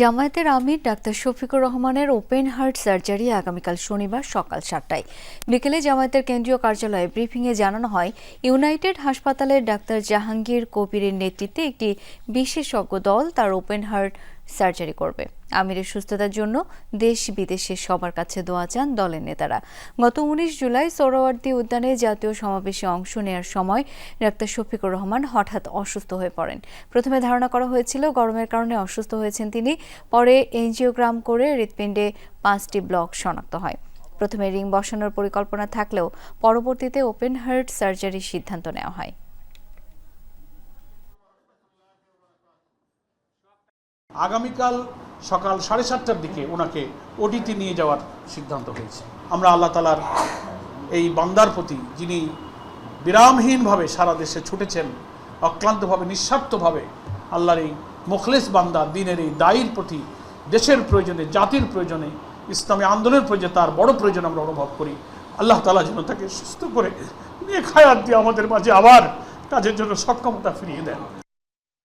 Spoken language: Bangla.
জামায়াতের আমির ডাক্তার শফিকুর রহমানের ওপেন হার্ট সার্জারি আগামীকাল শনিবার সকাল সাতটায়। বিকেলে জামায়াতের কেন্দ্রীয় কার্যালয়ে ব্রিফিংয়ে জানানো হয়, ইউনাইটেড হাসপাতালের ডাক্তার জাহাঙ্গীর কবিরের নেতৃত্বে একটি বিশেষজ্ঞ দল তার ওপেন হার্ট সার্জারি করবে। আমিরের সুস্থতার জন্য দেশ বিদেশে সবার কাছে দোয়া চান দলের নেতারা। গত উনিশ জুলাই সোহরাওয়ার্দী উদ্যানে জাতীয় সমাবেশে অংশ নেওয়ার সময় ডাক্তার শফিকুর রহমান হঠাৎ অসুস্থ হয়ে পড়েন। প্রথমে ধারণা করা হয়েছিল, গরমের কারণে অসুস্থ হয়েছেন তিনি, পরে এনজিওগ্রাম করে হৃৎপিণ্ডে পাঁচটি ব্লক শনাক্ত হয়। প্রথমে রিং বসানোর পরিকল্পনা থাকলেও পরবর্তীতে ওপেন হার্ট সার্জারির সিদ্ধান্ত নেওয়া হয়। আগামীকাল সকাল সাড়ে সাতটার দিকে ওনাকে ওটিতে নিয়ে যাওয়ার সিদ্ধান্ত হয়েছে। আমরা আল্লাহ তালার এই বান্দার প্রতি, যিনি বিরামহীনভাবে সারা দেশে ছুটেছেন, অক্লান্তভাবে, নিঃস্বার্থভাবে আল্লাহর এই মুখলেস বান্দা, দিনের এই দায়ীর প্রতি, দেশের প্রয়োজনে, জাতির প্রয়োজনে, ইসলামী আন্দোলনের প্রয়োজনে তার বড় প্রয়োজন আমরা অনুভব করি। আল্লাহ তালা যেন তাকে সুস্থ করে নিয়ে খায়াত দিয়ে আমাদের মাঝে আবার কাজের জন্য সক্ষমতা ফিরিয়ে দেন।